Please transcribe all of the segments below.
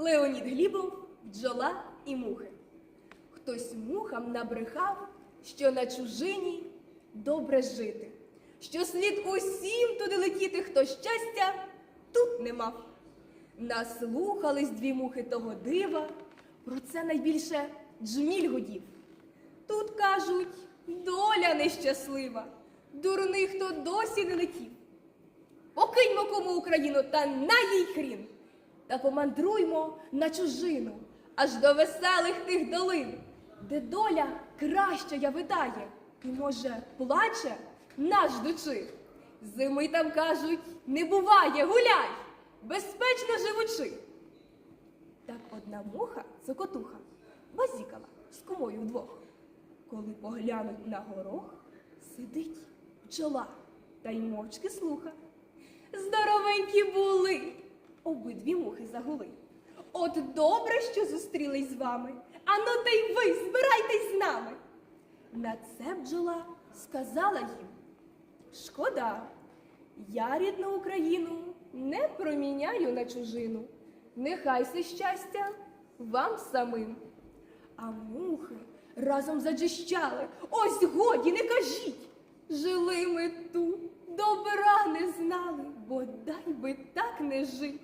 Леонід Глібов, бджола і мухи. Хтось мухам набрехав, що на чужині добре жити, що слід усім туди летіти, хто щастя тут не мав. Наслухались дві мухи того дива, про це найбільше джміль гудів. Тут кажуть, доля нещаслива, дурний, хто досі не летів. Покиньмо кому Україну та на їй хрін, та помандруймо на чужину, аж до веселих тих долин, де доля краща я витає, і, може, плаче наш дучи. Зими там кажуть, не буває, гуляй, безпечно живучи. Так одна муха, цокотуха, базікала з кумою вдвох. Коли поглянуть на горох, сидить бджола та й мовчки слуха. Здоровенькі були, обидві мухи загули. От добре, що зустрілись з вами. Ану та й ви збирайтесь з нами. На це бджола сказала їм. Шкода, я рідну Україну не проміняю на чужину. Нехай се щастя вам самим. А мухи разом заджищали. Ось годі, не кажіть. Жили ми тут, добра не знали, бо дай би так не жить.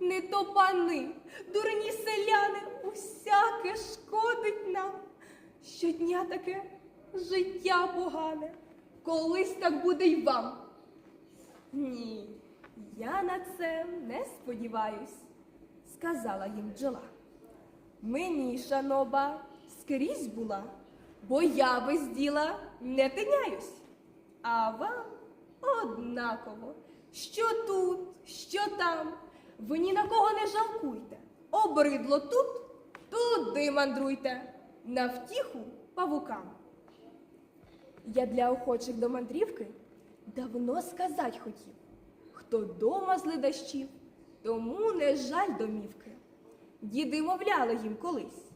Не то пани, дурні селяни, усяке шкодить нам. Щодня таке життя погане, колись так буде й вам. Ні, я на це не сподіваюсь, сказала їм бджола. Мені, шаноба, скрізь була, бо я без діла не тиняюсь. А вам однаково, що тут, що там, ви ні на кого не жалкуйте. Обридло тут, туди мандруйте, на втіху павукам. Я для охочих до мандрівки давно сказать хотів, хто дома з ледащів, тому не жаль домівки. Діди мовляли їм колись.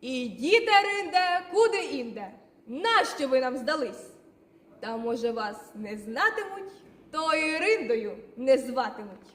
Ідіте, ринде, куди інде, нащо ви нам здались? Та може вас не знатимуть, то і риндою не зватимуть.